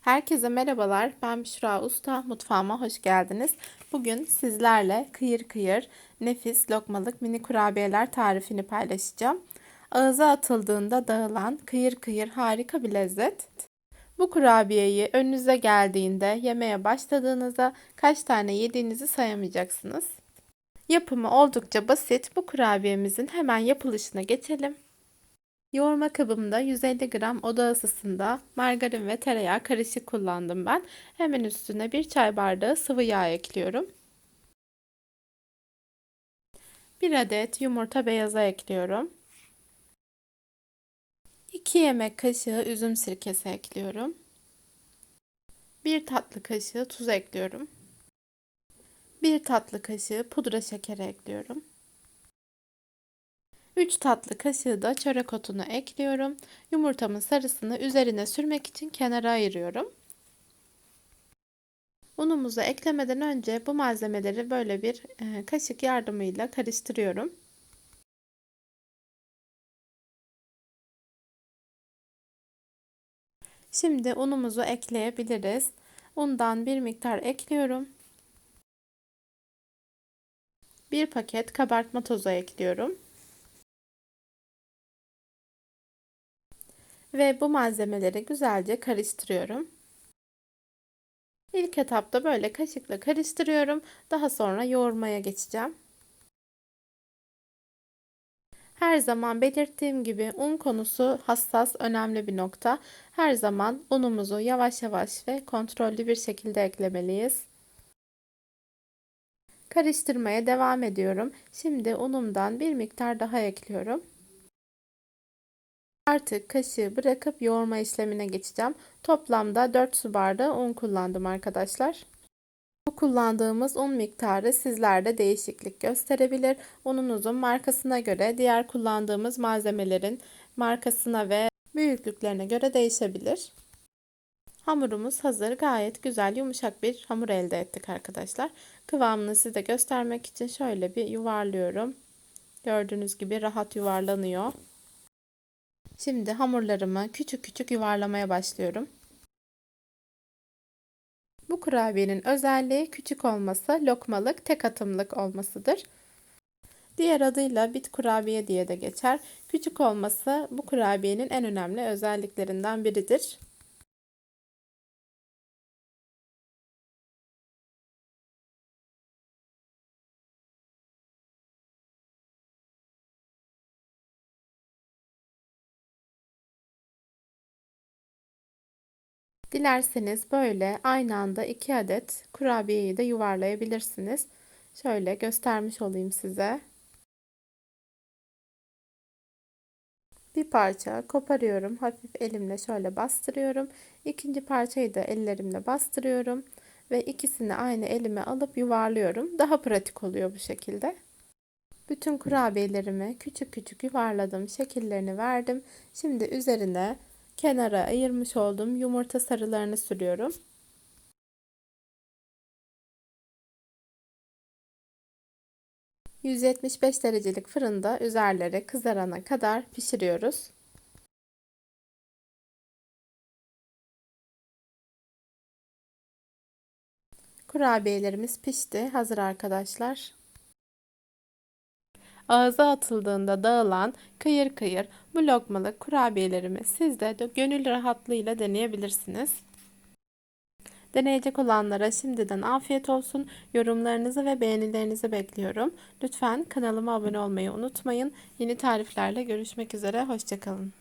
Herkese merhabalar. Ben Büşra Usta. Mutfağıma hoş geldiniz. Bugün sizlerle kıyır kıyır nefis lokmalık mini kurabiyeler tarifini paylaşacağım. Ağza atıldığında dağılan kıyır kıyır harika bir lezzet. Bu kurabiyeyi önünüze geldiğinde yemeye başladığınızda kaç tane yediğinizi sayamayacaksınız. Yapımı oldukça basit. Bu kurabiyemizin hemen yapılışına geçelim. Yoğurma kabımda 150 gram oda ısısında margarin ve tereyağı karışık kullandım ben. Hemen üstüne bir çay bardağı sıvı yağ ekliyorum. Bir adet yumurta beyazı ekliyorum. 2 yemek kaşığı üzüm sirkesi ekliyorum. 1 tatlı kaşığı tuz ekliyorum. 1 tatlı kaşığı pudra şekeri ekliyorum. 3 tatlı kaşığı da çörek otunu ekliyorum. Yumurtamın sarısını üzerine sürmek için kenara ayırıyorum. Unumuzu eklemeden önce bu malzemeleri böyle bir e, kaşık yardımıyla karıştırıyorum. Şimdi unumuzu ekleyebiliriz. Undan bir miktar ekliyorum. Bir paket kabartma tozu ekliyorum. Ve bu malzemeleri güzelce karıştırıyorum. İlk etapta böyle kaşıkla karıştırıyorum. Daha sonra yoğurmaya geçeceğim. Her zaman belirttiğim gibi un konusu hassas, önemli bir nokta. Her zaman unumuzu yavaş yavaş ve kontrollü bir şekilde eklemeliyiz. Karıştırmaya devam ediyorum. Şimdi unumdan bir miktar daha ekliyorum. Artık kaşığı bırakıp yoğurma işlemine geçeceğim. Toplamda 4 su bardağı un kullandım arkadaşlar. Bu kullandığımız un miktarı sizlerde değişiklik gösterebilir. Ununuzun markasına göre diğer kullandığımız malzemelerin markasına ve büyüklüklerine göre değişebilir. Hamurumuz hazır. Gayet güzel yumuşak bir hamur elde ettik arkadaşlar. Kıvamını size göstermek için şöyle bir yuvarlıyorum. Gördüğünüz gibi rahat yuvarlanıyor. Şimdi hamurlarımı küçük küçük yuvarlamaya başlıyorum. Bu kurabiyenin özelliği küçük olması, lokmalık, tek atımlık olmasıdır. Diğer adıyla bit kurabiye diye de geçer. Küçük olması bu kurabiyenin en önemli özelliklerinden biridir. Dilerseniz böyle aynı anda iki adet kurabiyeyi de yuvarlayabilirsiniz. Şöyle göstermiş olayım size. Bir parça koparıyorum. Hafif elimle şöyle bastırıyorum. İkinci parçayı da ellerimle bastırıyorum. Ve ikisini aynı elime alıp yuvarlıyorum. Daha pratik oluyor bu şekilde. Bütün kurabiyelerimi küçük küçük yuvarladım. Şekillerini verdim. Şimdi üzerine kenara ayırmış olduğum yumurta sarılarını sürüyorum. ...175 derecelik fırında üzerleri kızarana kadar pişiriyoruz. Kurabiyelerimiz pişti. Hazır arkadaşlar. Ağza atıldığında dağılan kıyır kıyır bu lokmalık kurabiyelerimi siz de gönül rahatlığıyla deneyebilirsiniz. Deneyecek olanlara şimdiden afiyet olsun. Yorumlarınızı ve beğenilerinizi bekliyorum. Lütfen kanalıma abone olmayı unutmayın. Yeni tariflerle görüşmek üzere. Hoşçakalın.